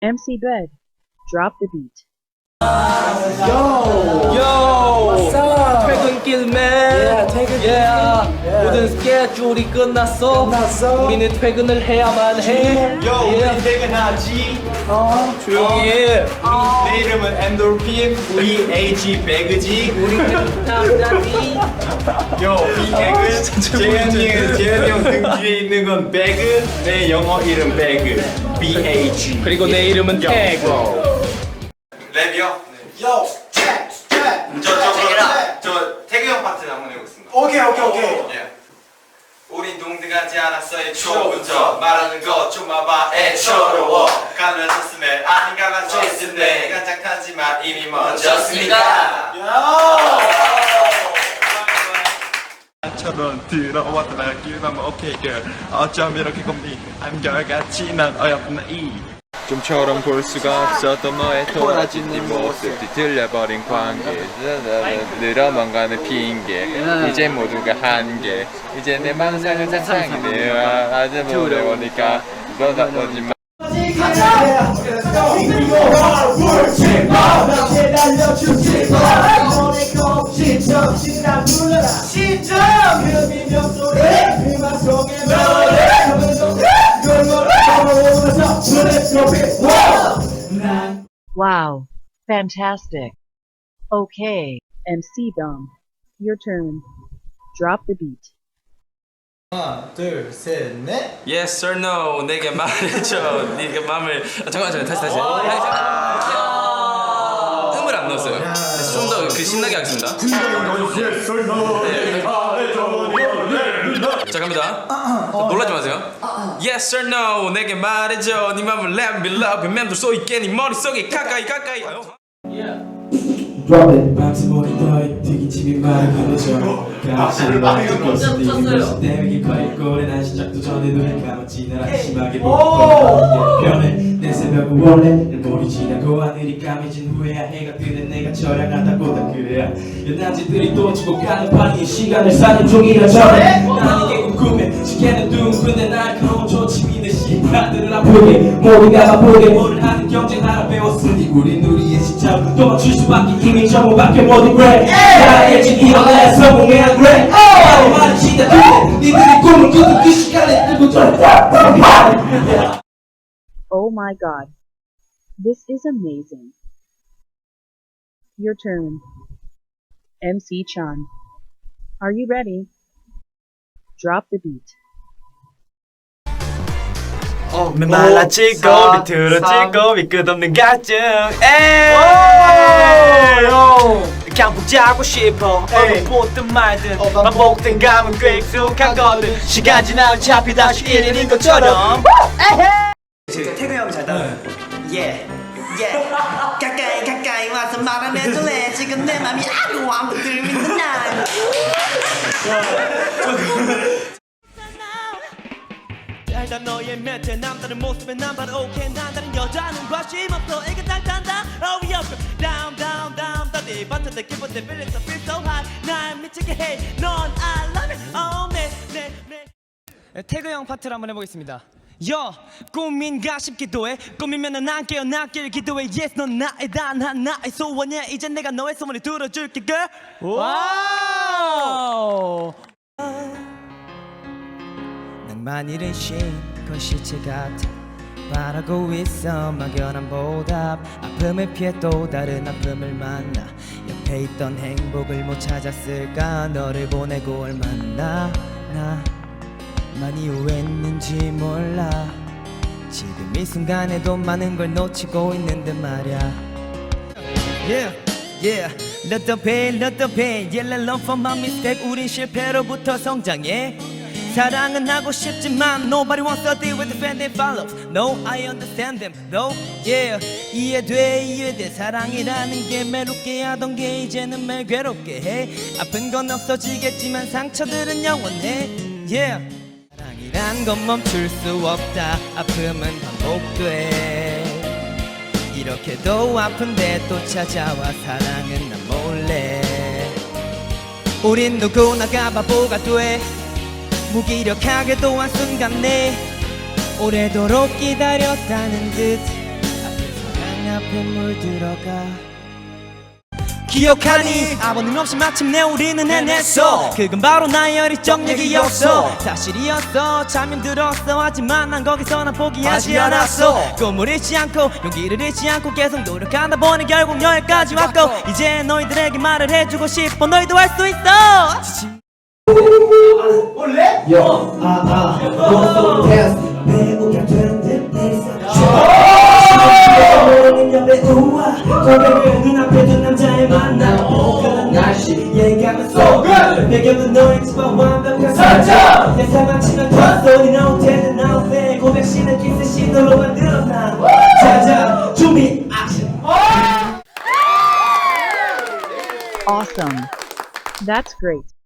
MC Bed, drop the beat. 요! 퇴근길맨! 예! 모든 스케줄이 끝났어. 우리는 퇴근을 해야만 해. 요, 예. 우리 퇴근하지. 조용히 해. 내 이름은 엔돌핀, 우리 AG 배그지. 우리는 남자니. 요, 이 배그. 재현이, 재현이 형등 뒤에 있는 건 배그. 내 영어 이름 배그. B-A-G. 그리고 내 이름은 요. 태그. 랩이요? 요, 책, 책. 저, 저, 저, 저 태그 형 파트 한번 해보겠습니다. 오케이, 오케이, 오케이. 예. 우린 동등하지 않았어 애초부터 말하는 거좀 봐봐. 애처로워. 갈라졌음에 아닌 갈라졌음에 가장 타지만 이미 먼저습니다. 처럼 들어왔다 나 길만 오케이 girl 어쩜 이렇게 고민 안결같이 난 어여쁜 이 좀처럼 볼 수가 없었던 너의 토라진 네 모습 뒤틀려버린 관계 늘어만 핑계 이제 모두가 한계 이제 내 사는 세상이 되어 아주 모르니까 너다 너지 만 Wow, fantastic. Okay, MC Dom, your turn. Drop the beat. 하나, 둘, 셋, 넷. Yes or no 내게 말해줘 네가 마음을 아, 잠깐만 잠깐 다시 다시 음을 안 넣었어요 좀더 그 신나게 하겠습니다 자 갑니다. 놀라지 마세요. Yes or no? 내게 말해줘. 네 마음을 let me love you 맴돌 수 있게 네 머릿속에 가까이 가까이. 아유. 밤새 머리 떠있 되기침이 말을 걸어줘 가시를 있을 때 이것이 때문에 거의 꼬레 난 시작도 전에 눈을 감았지 날 안심하게 보고 변해. 내 새벽은 원래 머리 지나고 하늘이 까매진 후에야 해가 뜨는 내가 처량하다고 다 그래야. 연남지들이 또 치고 가는 판이 시간을 사는 종이라 전에 난 이게 궁금해 시계는 둥근데 날카로운 조침이 내 시간들을 아프게 모두가 바쁘게 뭐를 하는 경쟁하라 배웠으니 우린 우리의 시점 도망칠 수밖에 이미 전부밖에 못해 그래 나의 일어나야 성공해 안 그래 말이 많이 지나 그래 니들이 꿈을 꾸던 그 시간에 뜨고 졌다 Oh my god. This is amazing. Your turn. MC Chan. Are you ready? Drop the beat. 말라치고 밑으로 찍고 밑끝없는 갈증 에이! 붙잡고 싶어. 얼굴 보든 말든 반복된 감은 꽤 익숙한 거든. 시간 지나 어차피 다시 1인인 것처럼. 태그 형잘 따라. 예. 예. 가까이 가까이 와서 말안 해줄래? 지금 내 맘이 안 들리는 날 일단 너의 멘트에 남다른 모습에 난 바로 오케이. 난다른 여자는 관심 없어. 이게 잘 탄다. Oh yeah down down down. 다들 반짝대 기분 내 feeling so feel so hot 날 미치게 해넌 I love it. Oh 네네네 태그 형 파트를 한번 해보겠습니다 여 꿈인가 싶기도 해 꿈이면은 난 깨어나길 기도해. Yes 넌 나의 단 하나의 소원이야. 이제 내가 너의 소문을 들어줄게 girl. 와우! 낭만 잃은 쉰건 시체 같아. 바라고 있어 막연한 보답. 아픔을 피해 또 다른 아픔을 만나. 옆에 있던 행복을 못 찾았을까? 너를 보내고 얼마나 나 많이 후회했는지 몰라 지금 이 순간에도 많은 걸 놓치고 있는데 말야 Yeah, yeah. Let the pain, let the pain. Yeah, let learn from my mistake. 우린 실패로부터 성장해. 사랑은 하고 싶지만 nobody wants to deal with the fan they follow. No, I understand them. No, yeah. 이해돼, 이해돼. 사랑이라는 게 매롭게 하던 게 이제는 매일 괴롭게 해. 아픈 건 없어지겠지만 상처들은 영원해. Yeah. 사랑이란 건 멈출 수 없다. 아픔은 반복돼. 이렇게도 아픈데 또 찾아와 사랑은 난 몰래. 우린 누구나가 바보가 돼. 무기력하게도 한순간에 오래도록 기다렸다는 듯. 네 앞에 물들어가 기억하니? 아버님 없이 마침내 우리는 해냈어. 그건 바로 나의 어리적 얘기였어. 사실이었어 참여 들었어. 하지만 난 거기서 난 포기하지 않았어. 꿈을 잃지 않고 용기를 잃지 않고 계속 노력하다 보니 결국 여기까지 왔고 이제 너희들에게 말을 해주고 싶어 너희도 할 수 있어. 지친. 아아 good 배경은 너의 집안 완벽한 설정 대사만 치면 컷소리 나올 테는 나올 때 고백신은 키스 신호로 만들었나 자자 준비 액션 Awesome. That's great.